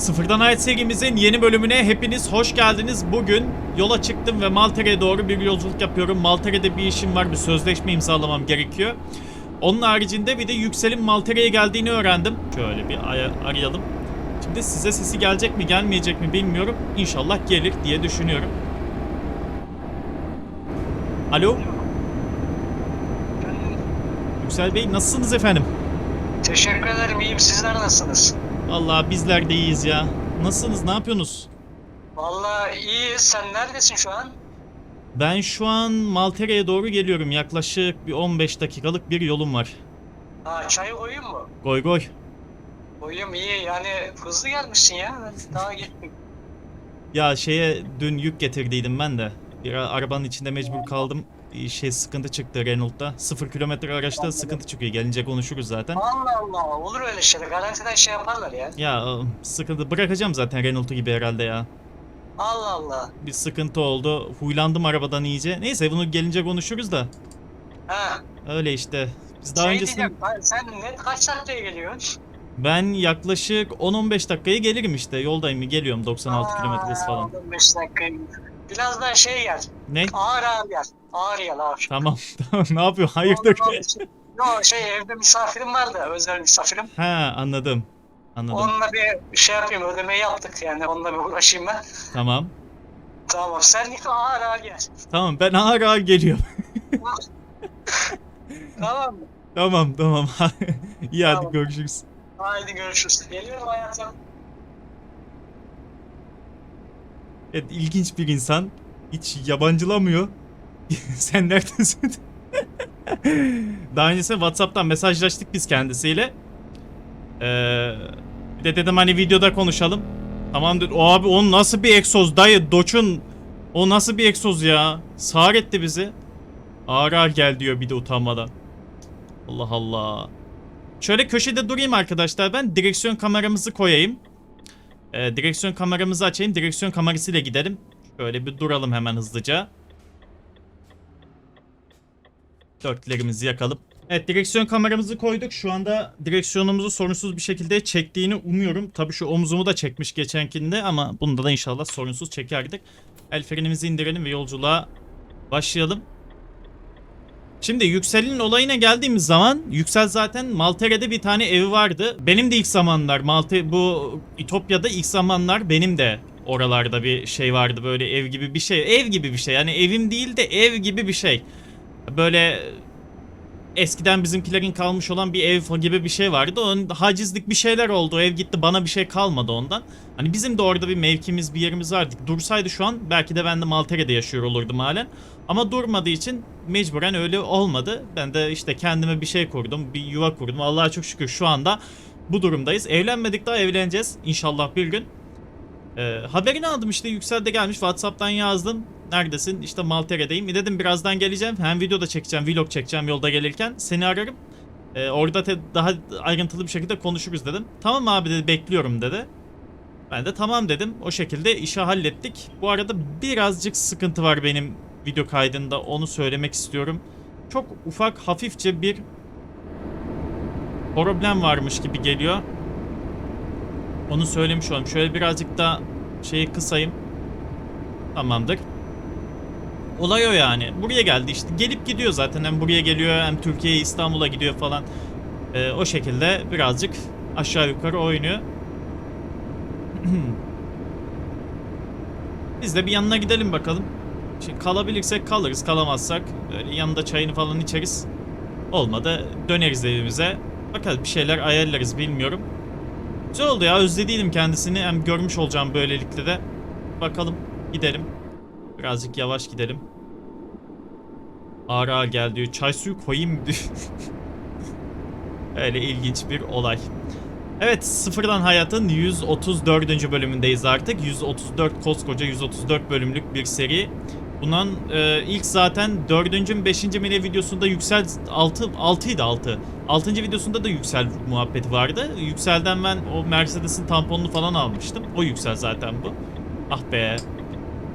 Sıfırdan Hayat serimizin yeni bölümüne hepiniz hoş geldiniz. Bugün yola çıktım ve Maltere'ye doğru bir yolculuk yapıyorum. Maltere'de bir işim var, bir sözleşme imzalamam gerekiyor. Onun haricinde bir de Yüksel'in Maltere'ye geldiğini öğrendim. Şöyle bir aya- arayalım. Şimdi size sesi gelecek mi gelmeyecek mi bilmiyorum. İnşallah gelir diye düşünüyorum. Alo, Yüksel Bey nasılsınız efendim? Teşekkür ederim. İyiyim. Sizler nasılsınız? Allah bizler de iyiyiz ya. Nasılsınız, ne yapıyorsunuz? Vallahi iyi. Sen neredesin şu an? Ben şu an Maltere'ye doğru geliyorum. Yaklaşık bir 15 dakikalık bir yolum var. Ha, çayı koyayım mı? Goy goy. Koyayım iyi. Yani hızlı gelmişsin ya. Ben daha gittim. Ya şeye dün yük getirdiydim ben de. Bir arabanın içinde mecbur kaldım. Bir Şey sıkıntı çıktı Renault'ta. 0 kilometre araçta sıkıntı çıkıyor. Gelince konuşuruz zaten. Allah Allah. Olur öyle şeyler. Garantiden şey yaparlar ya. Ya sıkıntı bırakacağım zaten Renault'u gibi herhalde ya. Allah Allah. Bir sıkıntı oldu. Huylandım arabadan iyice. Neyse bunu gelince konuşuruz da. Ha. Öyle işte. Biz daha şey öncesinde Sen net kaç saatte geliyorsun? ben yaklaşık 10-15 dakikaya gelirim işte. Yoldayım geliyorum 96 kilometresi falan. 15 dakika. Biraz daha şey gel. Ne? Ağır ağır gel. Ağır gel ağır. Tamam tamam ne yapıyor? Hayırdır? Yo şey evde misafirim var da özel misafirim. Ha anladım. Anladım. Onunla bir şey yapayım ödemeyi yaptık yani onunla bir uğraşayım ben. Tamam. Tamam sen git ağır ağır gel. Tamam ben ağır ağır geliyorum. tamam mı? tamam tamam. İyi hadi Tamam. görüşürüz. Haydi görüşürüz. Geliyorum hayatım. Evet ilginç bir insan. Hiç yabancılamıyor. Sen neredesin? Daha öncesinde Whatsapp'tan mesajlaştık biz kendisiyle. Ee, bir de dedim hani videoda konuşalım. Tamam dedi. O abi o nasıl bir egzoz dayı Doç'un o nasıl bir egzoz ya? Sağır etti bizi. Ağır ağır gel diyor bir de utanmadan. Allah Allah. Şöyle köşede durayım arkadaşlar ben direksiyon kameramızı koyayım. Ee, direksiyon kameramızı açayım. Direksiyon kamerasıyla gidelim. Şöyle bir duralım hemen hızlıca. Dörtlerimizi yakalım. Evet direksiyon kameramızı koyduk. Şu anda direksiyonumuzu sorunsuz bir şekilde çektiğini umuyorum. Tabii şu omzumu da çekmiş geçenkinde ama bunda da inşallah sorunsuz çekerdik. El frenimizi indirelim ve yolculuğa başlayalım. Şimdi Yüksel'in olayına geldiğimiz zaman Yüksel zaten Maltere'de bir tane evi vardı. Benim de ilk zamanlar Malte bu İtopya'da ilk zamanlar benim de oralarda bir şey vardı böyle ev gibi bir şey. Ev gibi bir şey. Yani evim değil de ev gibi bir şey. Böyle eskiden bizimkilerin kalmış olan bir ev gibi bir şey vardı. Onun hacizlik bir şeyler oldu. Ev gitti bana bir şey kalmadı ondan. Hani bizim de orada bir mevkimiz bir yerimiz vardı. Dursaydı şu an belki de ben de Maltere'de yaşıyor olurdum halen. Ama durmadığı için mecburen öyle olmadı. Ben de işte kendime bir şey kurdum. Bir yuva kurdum. Allah'a çok şükür şu anda bu durumdayız. Evlenmedik daha evleneceğiz. İnşallah bir gün. Ee, haberini aldım işte Yüksel de gelmiş. Whatsapp'tan yazdım. Neredesin? İşte Maltere'deyim. E dedim birazdan geleceğim. Hem video da çekeceğim, vlog çekeceğim yolda gelirken. Seni ararım. Ee, orada daha ayrıntılı bir şekilde konuşuruz dedim. Tamam abi dedi bekliyorum dedi. Ben de tamam dedim. O şekilde işi hallettik. Bu arada birazcık sıkıntı var benim video kaydında. Onu söylemek istiyorum. Çok ufak hafifçe bir problem varmış gibi geliyor. Onu söylemiş olayım. Şöyle birazcık da şeyi kısayım. Tamamdır. Olay o yani. Buraya geldi işte. Gelip gidiyor zaten. Hem buraya geliyor hem Türkiye'ye İstanbul'a gidiyor falan. Ee, o şekilde birazcık aşağı yukarı oynuyor. Biz de bir yanına gidelim bakalım. Şimdi kalabilirsek kalırız. Kalamazsak böyle yanında çayını falan içeriz. Olmadı döneriz evimize. Bakalım bir şeyler ayarlarız bilmiyorum. Güzel oldu ya özlediydim kendisini. Hem görmüş olacağım böylelikle de. Bakalım gidelim. Birazcık yavaş gidelim. Ağır ağır gel diyor. Çay suyu koyayım diyor. Öyle ilginç bir olay. Evet sıfırdan hayatın 134. bölümündeyiz artık. 134 koskoca 134 bölümlük bir seri. Bundan e, ilk zaten 4. mü 5. mi ne videosunda Yüksel 6 6 idi 6. 6. videosunda da Yüksel muhabbeti vardı. Yüksel'den ben o Mercedes'in tamponunu falan almıştım. O Yüksel zaten bu. Ah be.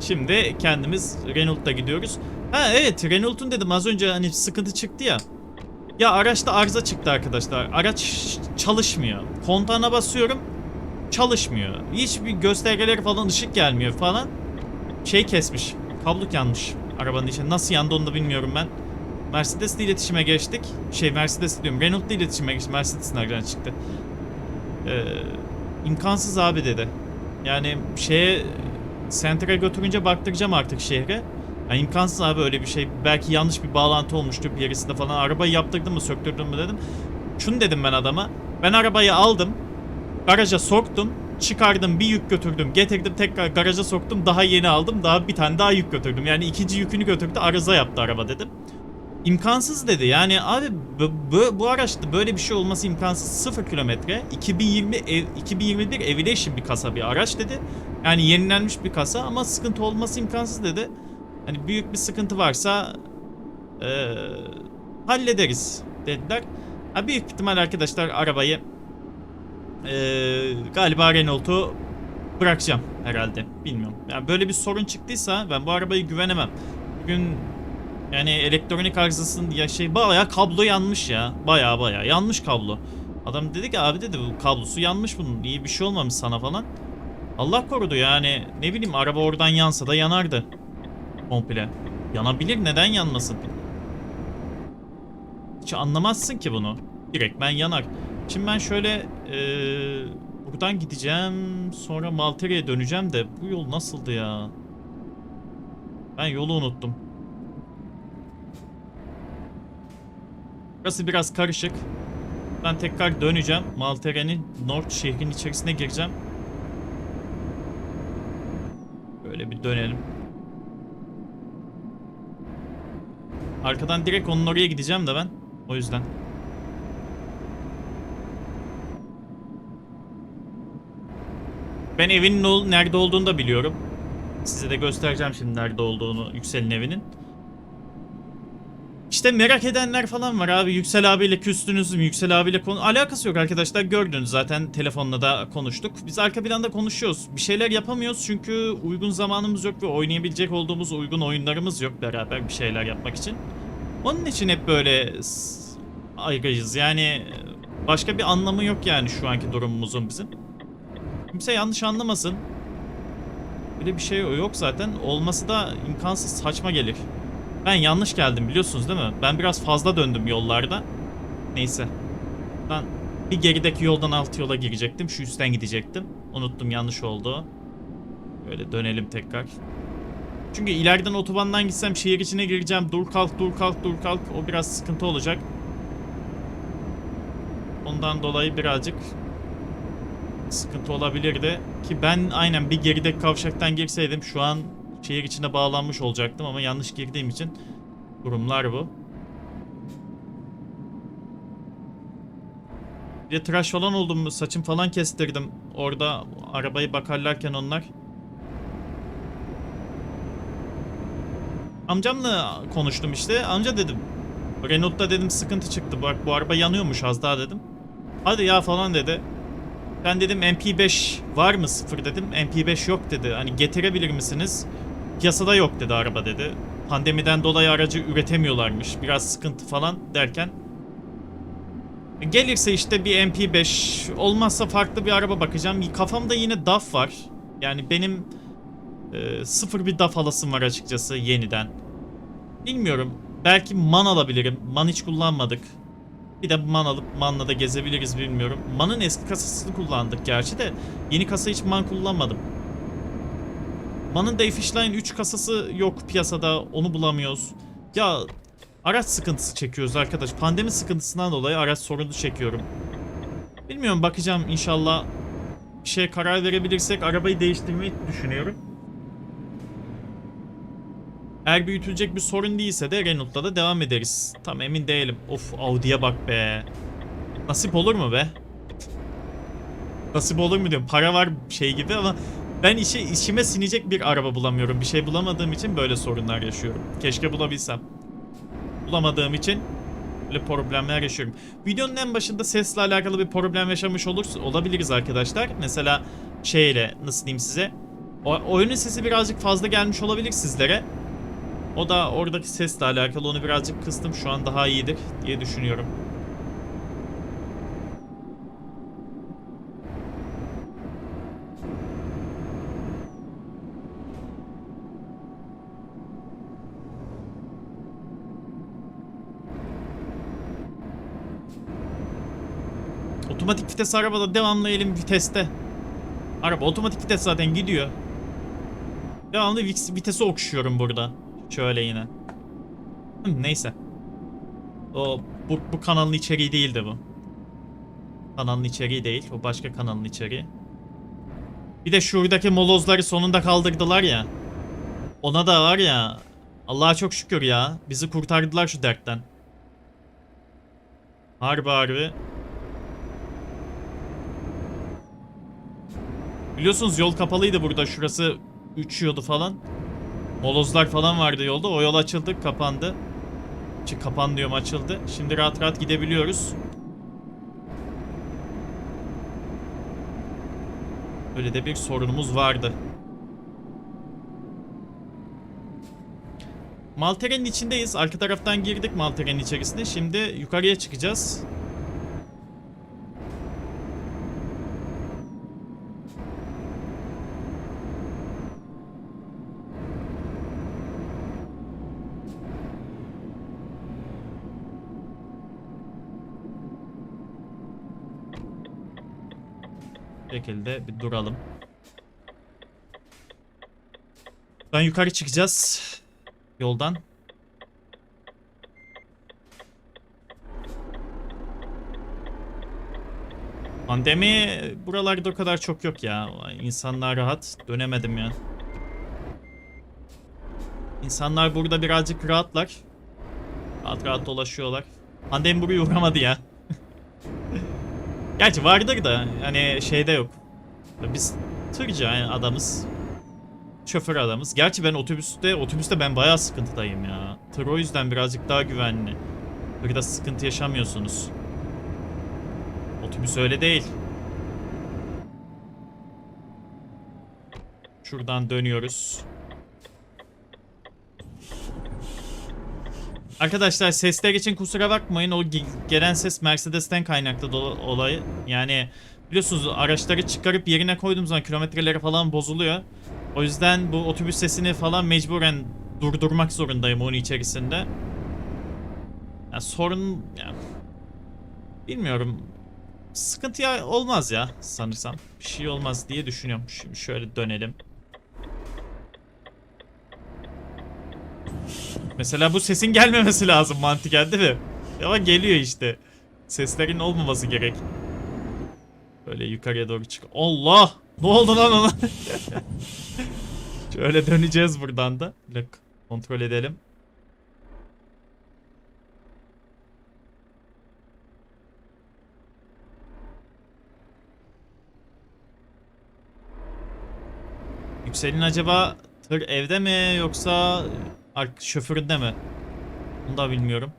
Şimdi kendimiz Renault'ta gidiyoruz. Ha evet Renault'un dedim az önce hani sıkıntı çıktı ya. Ya araçta arıza çıktı arkadaşlar. Araç çalışmıyor. Kontağına basıyorum. çalışmıyor. Hiçbir göstergeleri falan ışık gelmiyor falan. Şey kesmiş. Kablo yanmış arabanın içinde. Nasıl yandı onu da bilmiyorum ben. Mercedes'le iletişime geçtik. Şey Mercedes diyorum. Renault'la iletişime geçtik. Mercedes nereden çıktı? Ee, imkansız abi dedi. Yani şeye Center'a götürünce baktıracağım artık şehre. Yani imkansız abi öyle bir şey. Belki yanlış bir bağlantı olmuştur bir yerisinde falan. Arabayı yaptırdım mı söktürdüm mü dedim. Şunu dedim ben adama. Ben arabayı aldım. Garaja soktum. Çıkardım bir yük götürdüm. Getirdim tekrar garaja soktum. Daha yeni aldım. Daha bir tane daha yük götürdüm. Yani ikinci yükünü götürdü. Arıza yaptı araba dedim. İmkansız dedi. Yani abi bu, bu, araçta böyle bir şey olması imkansız. 0 kilometre. 2020 ev, 2021 Evolution bir kasa bir araç dedi. Yani yenilenmiş bir kasa ama sıkıntı olması imkansız dedi. Hani büyük bir sıkıntı varsa eee, hallederiz dediler. Ha, büyük ihtimal arkadaşlar arabayı eee, galiba Renault'u bırakacağım herhalde. Bilmiyorum. Yani böyle bir sorun çıktıysa ben bu arabayı güvenemem. Bugün yani elektronik arızasının ya şey bayağı kablo yanmış ya. Bayağı bayağı yanmış kablo. Adam dedi ki abi dedi bu kablosu yanmış bunun. İyi bir şey olmamış sana falan. Allah korudu yani. Ne bileyim araba oradan yansa da yanardı. Komple. Yanabilir neden yanmasın? Hiç anlamazsın ki bunu. Direkt ben yanar. Şimdi ben şöyle eee, buradan gideceğim. Sonra Maltere'ye döneceğim de bu yol nasıldı ya? Ben yolu unuttum. Burası biraz karışık. Ben tekrar döneceğim. Maltere'nin North şehrin içerisine gireceğim. Böyle bir dönelim. Arkadan direkt onun oraya gideceğim de ben. O yüzden. Ben evinin ol- nerede olduğunu da biliyorum. Size de göstereceğim şimdi nerede olduğunu Yüksel'in evinin. İşte merak edenler falan var abi. Yüksel abiyle küstünüz mü? Yüksel abiyle konu... Alakası yok arkadaşlar. Gördünüz zaten telefonla da konuştuk. Biz arka planda konuşuyoruz. Bir şeyler yapamıyoruz çünkü uygun zamanımız yok ve oynayabilecek olduğumuz uygun oyunlarımız yok beraber bir şeyler yapmak için. Onun için hep böyle ayrıyız. Yani başka bir anlamı yok yani şu anki durumumuzun bizim. Kimse yanlış anlamasın. Böyle bir şey yok zaten. Olması da imkansız saçma gelir. Ben yanlış geldim biliyorsunuz değil mi? Ben biraz fazla döndüm yollarda. Neyse. Ben bir gerideki yoldan alt yola girecektim. Şu üstten gidecektim. Unuttum yanlış oldu. Böyle dönelim tekrar. Çünkü ileriden otobandan gitsem şehir içine gireceğim. Dur kalk dur kalk dur kalk. O biraz sıkıntı olacak. Ondan dolayı birazcık sıkıntı olabilirdi. Ki ben aynen bir gerideki kavşaktan girseydim şu an şehir içine bağlanmış olacaktım ama yanlış girdiğim için durumlar bu. Bir de tıraş falan oldum. Saçım falan kestirdim. Orada arabayı bakarlarken onlar. Amcamla konuştum işte. Amca dedim. Renault'ta dedim sıkıntı çıktı. Bak bu araba yanıyormuş az daha dedim. Hadi ya falan dedi. Ben dedim MP5 var mı sıfır dedim. MP5 yok dedi. Hani getirebilir misiniz? Piyasada yok dedi araba dedi. Pandemiden dolayı aracı üretemiyorlarmış. Biraz sıkıntı falan derken. Gelirse işte bir MP5 olmazsa farklı bir araba bakacağım. Kafamda yine DAF var. Yani benim e, sıfır bir DAF alasım var açıkçası yeniden. Bilmiyorum. Belki MAN alabilirim. MAN hiç kullanmadık. Bir de MAN alıp MAN'la da gezebiliriz bilmiyorum. MAN'ın eski kasasını kullandık gerçi de yeni kasa hiç MAN kullanmadım. MAN'ın Dayfishline 3 kasası yok piyasada onu bulamıyoruz. Ya araç sıkıntısı çekiyoruz arkadaş. Pandemi sıkıntısından dolayı araç sorunu çekiyorum. Bilmiyorum bakacağım inşallah bir şeye karar verebilirsek arabayı değiştirmeyi düşünüyorum. Eğer büyütülecek bir sorun değilse de Renault'la da devam ederiz. Tam emin değilim. Of Audi'ye bak be. Nasip olur mu be? Nasip olur mu diyorum. Para var şey gibi ama ben işe işime sinecek bir araba bulamıyorum. Bir şey bulamadığım için böyle sorunlar yaşıyorum. Keşke bulabilsem. Bulamadığım için böyle problemler yaşıyorum. Videonun en başında sesle alakalı bir problem yaşamış olur, olabiliriz arkadaşlar. Mesela şeyle nasıl diyeyim size. O, oyunun sesi birazcık fazla gelmiş olabilir sizlere. O da oradaki sesle alakalı. Onu birazcık kıstım. Şu an daha iyidir diye düşünüyorum. Otomatik vites arabada devamlı elim viteste. Araba otomatik vites zaten gidiyor. Devamlı vitesi okşuyorum burada. Şöyle yine. Neyse. O bu, bu kanalın içeriği değildi bu. Kanalın içeriği değil. O başka kanalın içeriği. Bir de şuradaki molozları sonunda kaldırdılar ya. Ona da var ya. Allah'a çok şükür ya. Bizi kurtardılar şu dertten. Harbi harbi. Biliyorsunuz yol kapalıydı burada. Şurası uçuyordu falan. Molozlar falan vardı yolda. O yol açıldı, kapandı. Çı kapan diyorum açıldı. Şimdi rahat rahat gidebiliyoruz. Öyle de bir sorunumuz vardı. Maltere'nin içindeyiz. Arka taraftan girdik Maltere'nin içerisine. Şimdi yukarıya çıkacağız. Şekilde bir duralım. Ben yukarı çıkacağız. Yoldan. Pandemi buralarda o kadar çok yok ya. İnsanlar rahat. Dönemedim ya. İnsanlar burada birazcık rahatlar. Rahat rahat dolaşıyorlar. Pandemi buraya uğramadı ya. Gerçi vardır da hani şeyde yok. Biz tırcı yani adamız. Şoför adamız. Gerçi ben otobüste otobüste ben bayağı sıkıntıdayım ya. Tır o yüzden birazcık daha güvenli. Burada sıkıntı yaşamıyorsunuz. Otobüs öyle değil. Şuradan dönüyoruz. Arkadaşlar sesler için kusura bakmayın. O ge- gelen ses Mercedes'ten kaynaklı olayı. Yani biliyorsunuz araçları çıkarıp yerine koyduğum zaman kilometreleri falan bozuluyor. O yüzden bu otobüs sesini falan mecburen durdurmak zorundayım onun içerisinde. Yani sorun ya bilmiyorum. Sıkıntı olmaz ya sanırsam. Bir şey olmaz diye düşünüyorum. Şimdi şöyle dönelim. Mesela bu sesin gelmemesi lazım mantıken değil mi? Ama geliyor işte. Seslerin olmaması gerek. Böyle yukarıya doğru çık. Allah! Ne oldu lan ona? Şöyle döneceğiz buradan da. Dakika, Kontrol edelim. Yüksel'in acaba tır evde mi yoksa ark şoföründe mi? Bunu da bilmiyorum.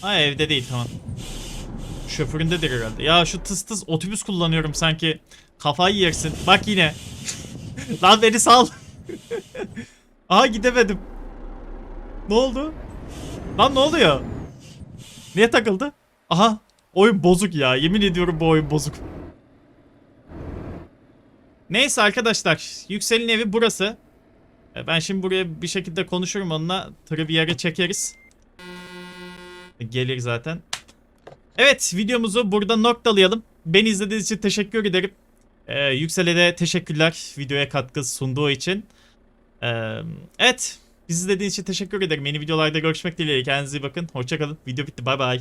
Ha evde değil tamam. Şoföründedir herhalde. Ya şu tıs tıs otobüs kullanıyorum sanki. Kafayı yersin. Bak yine. Lan beni sal. Aha gidemedim. Ne oldu? Lan ne oluyor? Niye takıldı? Aha. Oyun bozuk ya. Yemin ediyorum bu oyun bozuk. Neyse arkadaşlar. Yüksel'in evi burası. E, Ben şimdi buraya bir şekilde konuşurum onunla. Tırı yere çekeriz. E, Gelir zaten. Evet videomuzu burada noktalayalım. Beni izlediğiniz için teşekkür ederim. Ee, Yüksel'e de teşekkürler videoya katkı sunduğu için. Ee, evet. Bizi izlediğiniz için teşekkür ederim. Yeni videolarda görüşmek dileğiyle. Kendinize iyi bakın. Hoşçakalın. Video bitti. Bay bay.